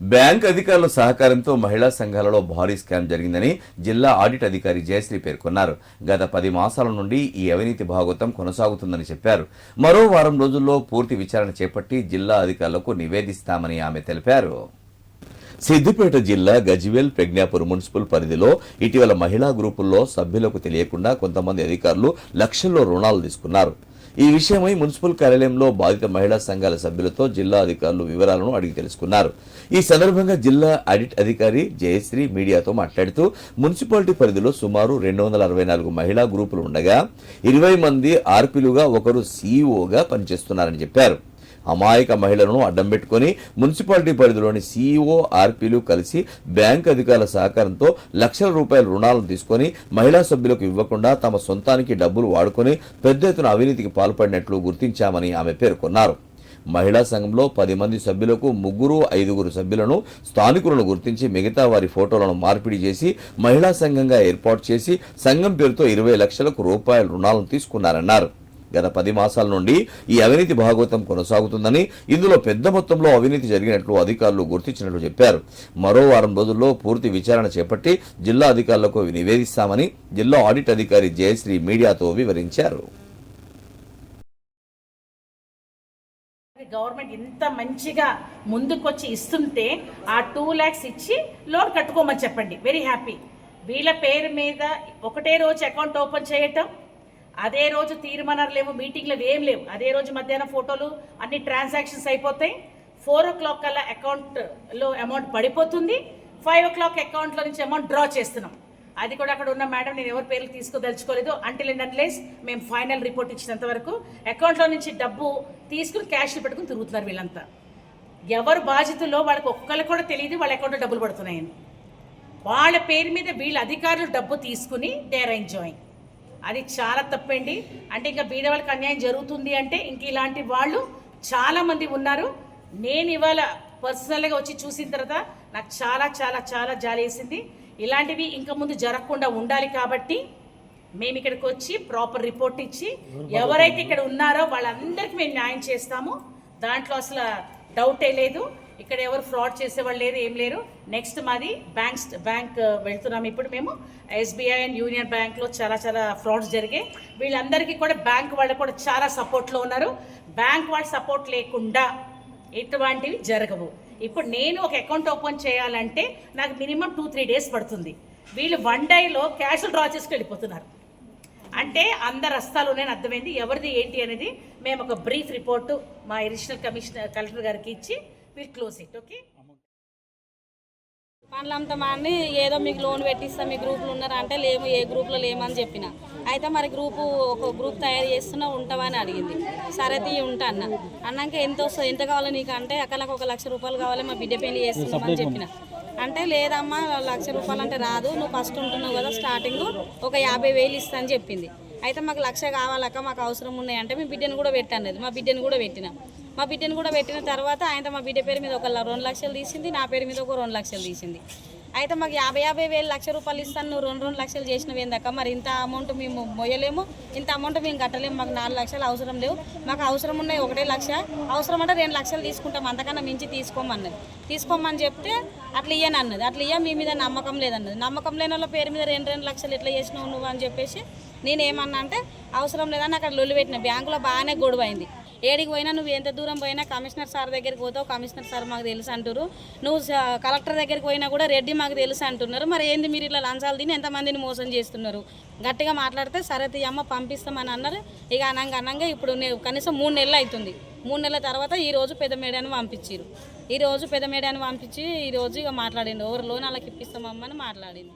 Bank అధికారుల సహకారంతో మహిళా సంఘాలలో భారీ స్కామ్ జరిగిందని జిల్లా ఆడిట్ అధికారి జయశ్రీ పేర్కొన్నారు. గత పది మాసాల నుండి ఈ అవినీతి భాగోతం కొనసాగుతుందని చెప్పారు. మరో వారం రోజుల్లో పూర్తి విచారణ చేపట్టి జిల్లా అధికారులకు నివేదిస్తామని ఆమె తెలిపారు. సిద్దిపేట జిల్లా గజ్వేల్ ప్రజ్ఞాపూర్ మున్సిపల్ పరిధిలో ఇటీవల మహిళా గ్రూపుల్లో సభ్యులకు తెలియకుండా కొంతమంది అధికారులు లక్షల్లో రుణాలు తీసుకున్నారు. ఈ విషయమై మున్సిపల్ కార్యాలయంలో బాధిత మహిళా సంఘాల సభ్యులతో జిల్లా అధికారులు వివరాలను అడిగి తెలుసుకున్నారు. ఈ సందర్భంగా జిల్లా ఆడిట్ అధికారి జయశ్రీ మీడియాతో మాట్లాడుతూ మున్సిపాలిటీ పరిధిలో సుమారు రెండు వందల అరవై నాలుగు మహిళా గ్రూపులు ఉండగా ఇరవై మంది ఆర్పీలుగా ఒకరు సీఈఓగా పనిచేస్తున్నారని చెప్పారు. అమాయక మహిళలను అడ్డం పెట్టుకుని మున్సిపాలిటీ పరిధిలోని సీఈఓ ఆర్పీలు కలిసి బ్యాంక్ అధికారుల సహకారంతో లక్షల రూపాయల రుణాలను తీసుకొని మహిళా సభ్యులకు ఇవ్వకుండా తమ సొంతానికి డబ్బులు వాడుకొని పెద్ద ఎత్తున అవినీతికి పాల్పడినట్లు గుర్తించామని ఆమె పేర్కొన్నారు. మహిళా సంఘంలో పది మంది సభ్యులకు ముగ్గురు ఐదుగురు సభ్యులను స్థానికులను గుర్తించి మిగతా వారి ఫోటోలను మార్పిడి చేసి మహిళా సంఘంగా ఏర్పాటు చేసి సంఘం పేరుతో ఇరవై లక్షలకు రూపాయల రుణాలను తీసుకున్నారన్నారు. గత పది మాసాల నుండి ఈ అవినీతి భాగవతం కొనసాగుతుందని ఇందులో పెద్ద మొత్తంలో అవినీతి జరిగినట్లు అధికారులు గుర్తించినట్లు చెప్పారు. మరో వారం రోజుల్లో పూర్తి విచారణ చేపట్టి జిల్లా అధికారులకు నివేదిస్తామని జిల్లా ఆడిట్ అధికారి జయశ్రీ మీడియాతో వివరించారు. గవర్నమెంట్ ఇంత మంచిగా ముందుకొచ్చి ఇస్తుంటే ఆ టూ ల్యాక్స్ ఇచ్చి లోన్ కట్టుకోమని చెప్పండి. వెరీ హ్యాపీ వీళ్ళ పేరు మీద ఒకటే రోజు అకౌంట్ ఓపెన్ చేయటం అదే రోజు తీర్మానాలు లేవు మీటింగ్లు ఏం లేవు. అదే రోజు మధ్యాహ్నం ఫోటోలు అన్ని ట్రాన్సాక్షన్స్ అయిపోతాయి. ఫోర్ ఓ క్లాక్ కల్లా అకౌంట్లో అమౌంట్ పడిపోతుంది. ఫైవ్ ఓ క్లాక్ అకౌంట్లో నుంచి అమౌంట్ డ్రా చేస్తున్నాం. అది కూడా అక్కడ ఉన్న మేడం నేను ఎవరి పేర్లు తీసుకోదలుచుకోలేదు. అంటిల్ అండ్ అన్లెస్ మేము ఫైనల్ రిపోర్ట్ ఇచ్చినంత వరకు అకౌంట్లో నుంచి డబ్బు తీసుకుని క్యాష్ పెట్టుకుని తిరుగుతున్నారు వీళ్ళంతా. ఎవరు బాధితుల్లో వాళ్ళకి ఒక్కరికి కూడా తెలియదు వాళ్ళ అకౌంట్లో డబ్బులు పడుతున్నాయని. వాళ్ళ పేరు మీద వీళ్ళ అధికారులు డబ్బు తీసుకుని దే ఆర్ ఎంజాయింగ్ అది చాలా తప్పండి అంటే ఇంకా బీద వాళ్ళకి అన్యాయం జరుగుతుంది అంటే ఇంక ఇలాంటి వాళ్ళు చాలా మంది ఉన్నారు. నేను ఇవాళ పర్సనల్గా వచ్చి చూసిన తర్వాత నాకు చాలా చాలా చాలా జాలి వేసింది. ఇలాంటివి ఇంకా ముందు జరగకుండా ఉండాలి కాబట్టి మేము ఇక్కడికి వచ్చి ప్రాపర్ రిపోర్ట్ ఇచ్చి ఎవరైతే ఇక్కడ ఉన్నారో వాళ్ళందరికీ మేము న్యాయం చేస్తాము. దాంట్లో అసలు డౌటే లేదు. ఇక్కడ ఎవరు ఫ్రాడ్ చేసేవాళ్ళు లేరు ఏం లేరు. నెక్స్ట్ మాది బ్యాంక్స్ బ్యాంక్ uh, వెళ్తున్నాం. ఇప్పుడు మేము ఎస్బీఐ అండ్ యూనియన్ బ్యాంక్లో చాలా చాలా ఫ్రాడ్స్ జరిగాయి. వీళ్ళందరికీ కూడా బ్యాంక్ వాళ్ళు కూడా చాలా సపోర్ట్లో ఉన్నారు. బ్యాంక్ వాళ్ళు సపోర్ట్ లేకుండా ఇటువంటివి జరగవు. ఇప్పుడు నేను ఒక అకౌంట్ ఓపెన్ చేయాలంటే నాకు మినిమం టూ త్రీ డేస్ పడుతుంది. వీళ్ళు వన్ డేలో క్యాష్ డ్రా చేసుకు వెళ్ళిపోతున్నారు అంటే అందరు రస్తాలు ఉన్నాయని అర్థమైంది ఎవరిది ఏంటి అనేది మేము ఒక బ్రీఫ్ రిపోర్టు మా అడిషనల్ కమిషనర్ కలెక్టర్ గారికి ఇచ్చి విల్ క్లోజ్ ఇట్ ఓకే ఏదో మీకు లోన్ పెట్టిస్తాం మీ గ్రూపులు ఉన్నారా అంటే లేము ఏ గ్రూప్లో లేమని చెప్పిన. అయితే మరి గ్రూపు ఒక గ్రూప్ తయారు చేస్తున్నా ఉంటావని అడిగింది. సరే తీ ఉంటా అన్న. అన్నాక ఎంత వస్తుంది ఎంత కావాలి నీకు అంటే అక్కలకు ఒక లక్ష రూపాయలు కావాలి మా బిడ్డ పెళ్ళి చేస్తున్నామని చెప్పిన. అంటే లేదమ్మా లక్ష రూపాయలు అంటే రాదు నువ్వు ఫస్ట్ ఉంటున్నావు కదా స్టార్టింగ్ ఒక యాభై వేలు ఇస్తా అని చెప్పింది. అయితే మాకు లక్ష కావాలక్క మాకు అవసరం ఉన్నాయి అంటే మీ బిడ్డను కూడా పెట్టన్నది మా బిడ్డను కూడా పెట్టిన. మా బిడ్డను కూడా పెట్టిన తర్వాత ఆయన మా బిడ్డ పేరు మీద ఒక రెండు లక్షలు తీసింది నా పేరు మీద ఒక రెండు లక్షలు తీసింది. అయితే మాకు యాభై యాభై వేలు లక్ష రూపాయలు ఇస్తాను. నువ్వు రెండు రెండు లక్షలు చేసినవి ఏందక్క మరి ఇంత అమౌంట్ మేము మొయ్యలేము. ఇంత అమౌంట్ మేము కట్టలేము. మాకు నాలుగు లక్షలు అవసరం లేవు. మాకు అవసరం ఉన్నాయి ఒకటే లక్ష. అవసరం అంటే రెండు లక్షలు తీసుకుంటాం. అంతకన్నా మించి తీసుకోమన్నది. తీసుకోమని చెప్తే అట్లా ఇయ్యను అన్నది అట్లా ఇయ్య మీ మీద నమ్మకం లేదన్నది. నమ్మకం లేని వాళ్ళ పేరు మీద రెండు రెండు లక్షలు ఎట్లా చేసినావు నువ్వు అని చెప్పేసి నేనేమన్నా అంటే అవసరం లేదని అక్కడ లొల్లి పెట్టిన బ్యాంకులో బాగానే గొడవ అయింది ఏడికి పోయినా నువ్వు ఎంత దూరం పోయినా కమిషనర్ సార్ దగ్గరికి పోతావు కమిషనర్ సార్ మాకు తెలుసు అంటారు నువ్వు కలెక్టర్ దగ్గరికి పోయినా కూడా రెడ్డి మాకు తెలుసు అంటున్నారు. మరి ఏంది మీరు ఇలా లంచాలు తిని ఎంతమందిని మోసం చేస్తున్నారు? గట్టిగా మాట్లాడితే సరే తీయమ్మ పంపిస్తామని అన్నారు. ఇక అనంగా అనంగా ఇప్పుడు కనీసం మూడు నెలలు అవుతుంది మూడు నెలల తర్వాత ఈ రోజు పెద్ద మేడాన్ని పంపించారు ఈరోజు పెద్ద మేడాన్ని పంపించి ఈ రోజు ఇక మాట్లాడిండు. ఎవరు లోన్ వాళ్ళకి ఇప్పిస్తామమ్మని మాట్లాడింది